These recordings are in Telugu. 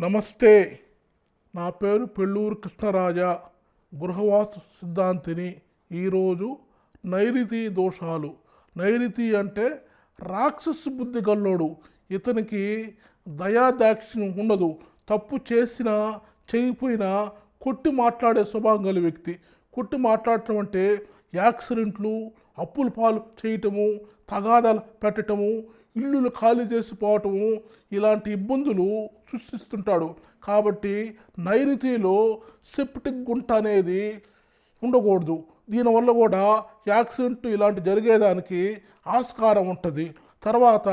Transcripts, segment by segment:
నమస్తే. నా పేరు పెళ్ళూరు కృష్ణరాజా. గృహవాసు సిద్ధాంతిని. ఈరోజు నైరుతి దోషాలు. నైరుతి అంటే రాక్షస బుద్ధి గల్లోడు. ఇతనికి దయాదాక్షిణ్యం ఉండదు. తప్పు చేసినా చేయకపోయినా కొట్టి మాట్లాడే స్వభావం గల వ్యక్తి. కొట్టి మాట్లాడటం అంటే యాక్సిడెంట్లు అప్పుల పాలు చేయటము తగాదాలు పెట్టటము ఇల్లులు ఖాళీ చేసిపోవటం ఇలాంటి ఇబ్బందులు సృష్టిస్తుంటాడు. కాబట్టి నైరుతిలో సెప్టిక్ గుంట అనేది ఉండకూడదు. దీనివల్ల కూడా యాక్సిడెంట్ ఇలాంటి జరిగేదానికి ఆస్కారం ఉంటుంది. తర్వాత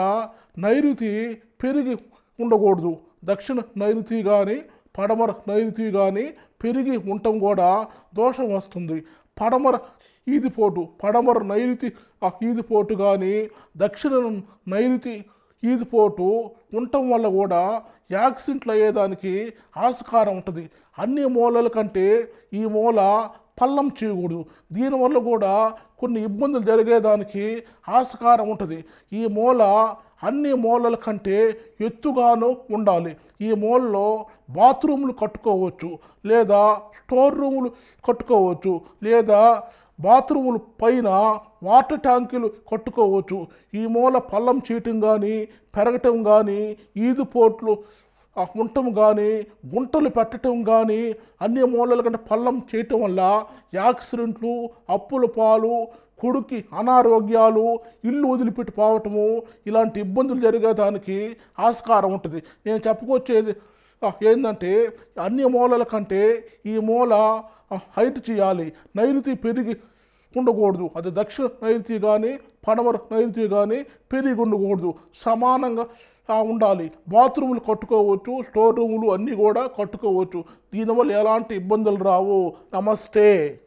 నైరుతి పెరిగి ఉండకూడదు. దక్షిణ నైరుతి కానీ పడమర నైరుతి కానీ పెరిగి ఉండటం కూడా దోషం వస్తుంది. పడమర ఈదిపోటు పడమర నైరుతి ఆ ఈదిపోటు కానీ దక్షిణ నైరుతి ఈదిపోటు ఉండటం వల్ల కూడా యాక్సిడెంట్లు అయ్యేదానికి ఆస్కారం ఉంటుంది. అన్ని మూలల కంటే ఈ మూల పల్లం చేయకూడదు దీనివల్ల కూడా కొన్ని ఇబ్బందులు జరిగేదానికి ఆస్కారం ఉంటుంది. ఈ మూల అన్ని మూలల కంటే ఎత్తుగాను ఉండాలి. ఈ మూలలో బాత్రూములు కట్టుకోవచ్చు లేదా స్టోర్ రూములు కట్టుకోవచ్చు లేదా బాత్రూములు పైన వాటర్ ట్యాంకులు కట్టుకోవచ్చు. ఈ మూల పల్లం చేయటం కానీ పెరగటం కానీ ఈదుపోట్లు ఉండటం కానీ గుంటలు పెట్టడం కానీ అన్ని మూలల కంటే పల్లం చేయటం వల్ల యాక్సిడెంట్లు అప్పుల పాలు కొడుక్కి అనారోగ్యాలు ఇల్లు వదిలిపెట్టి పోవటము ఇలాంటి ఇబ్బందులు జరిగేదానికి ఆస్కారం ఉంటుంది. నేను చెప్పుకొచ్చేది ఏంటంటే అన్ని మూలల కంటే ఈ మూల హైట్ చేయాలి. నైరుతి పెరిగి ఉండకూడదు. అది దక్షిణ నైరుతి కానీ పడమర నైరుతి కానీ పెరిగి ఉండకూడదు. సమానంగా ఉండాలి. బాత్రూములు కట్టుకోవచ్చు స్టోర్ రూములు అన్నీ కూడా కట్టుకోవచ్చు. దీనివల్ల ఎలాంటి ఇబ్బందులు రావు. నమస్తే.